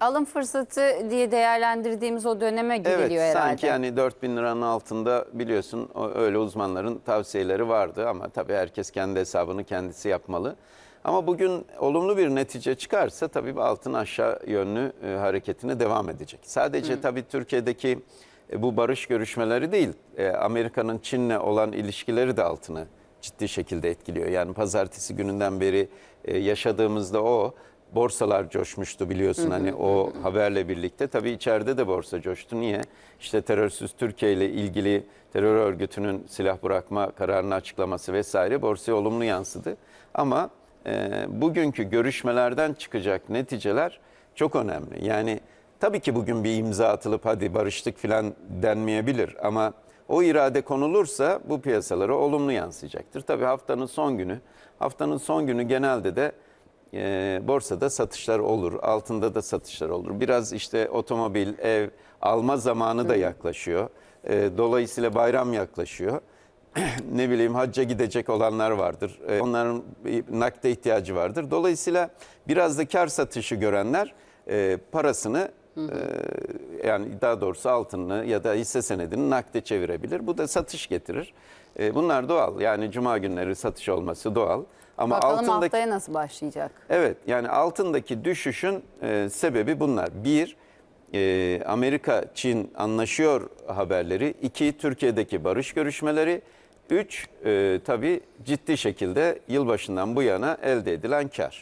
alım fırsatı diye değerlendirdiğimiz o döneme Evet giriliyor herhalde. sanki yani 4000 liranın altında biliyorsun öyle uzmanların tavsiyeleri vardı ama tabii herkes kendi hesabını kendisi yapmalı. Ama bugün olumlu bir netice çıkarsa tabii altın aşağı yönlü e, hareketine devam edecek. Sadece tabii Türkiye'deki e, bu barış görüşmeleri değil, e, Amerika'nın Çin'le olan ilişkileri de altını ciddi şekilde etkiliyor. Yani pazartesi gününden beri e, yaşadığımızda o borsalar coşmuştu biliyorsun hani o haberle birlikte. Tabii içeride de borsa coştu. Niye? İşte terörsüz Türkiye ile ilgili terör örgütünün silah bırakma kararını açıklaması vesaire borsaya olumlu yansıdı. Ama e, bugünkü görüşmelerden çıkacak neticeler çok önemli. Yani tabii ki bugün bir imza atılıp hadi barıştık filan denmeyebilir ama o irade konulursa bu piyasalara olumlu yansıyacaktır. Tabii haftanın son günü, haftanın son günü genelde de e, borsada satışlar olur, altında da satışlar olur. Biraz işte otomobil, ev alma zamanı da yaklaşıyor. E, dolayısıyla bayram yaklaşıyor. ne bileyim hacca gidecek olanlar vardır. E, onların bir nakde ihtiyacı vardır. Dolayısıyla biraz da kar satışı görenler e, parasını e, yani daha doğrusu altını ya da hisse senedini nakde çevirebilir. Bu da satış getirir. E, bunlar doğal. Yani cuma günleri satış olması doğal. Ama Bakalım altındaki haftaya nasıl başlayacak? Evet yani altındaki düşüşün e, sebebi bunlar. Bir, e, Amerika-Çin anlaşıyor haberleri. İki, Türkiye'deki barış görüşmeleri. Üç, e, tabii ciddi şekilde yılbaşından bu yana elde edilen kar.